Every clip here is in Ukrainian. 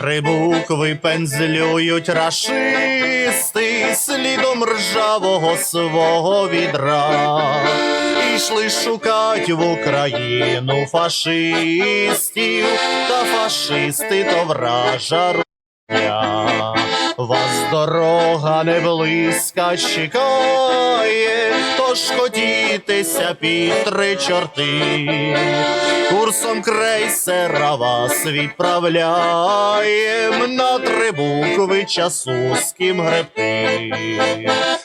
Три букви пензлюють рашисти слідом ржавого свого відра. Ішли шукать в Україну фашистів, та фашисти то вража. Вас дорога не близька чекає, тож хотітеся під три чорти. Курсом крейсера вас відправляєм на три букви часу з гребти.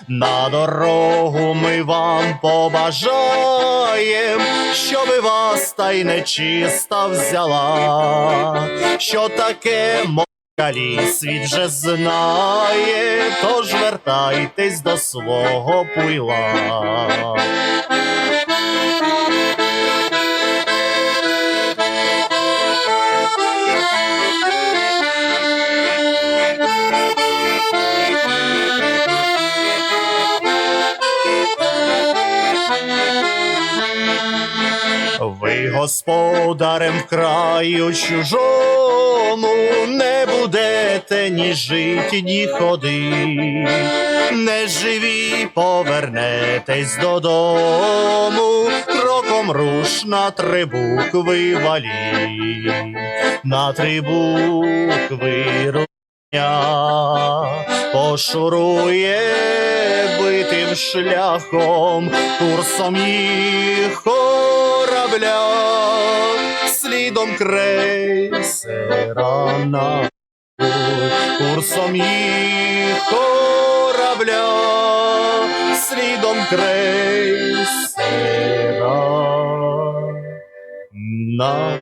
На дорогу ми вам побажаєм, щоби вас та й нечиста взяла, що таке москалі світ вже знає, тож вертайтесь до свого пуйла. Ви господарем в краю чужому будете ні жити, ні ходи, не живі, повернетесь додому, кроком руш на три букви валі, на три букви руня пошурує битим шляхом, курсом їх корабля, слідом крейсера на курсом їх корабля, слідом крейсера. На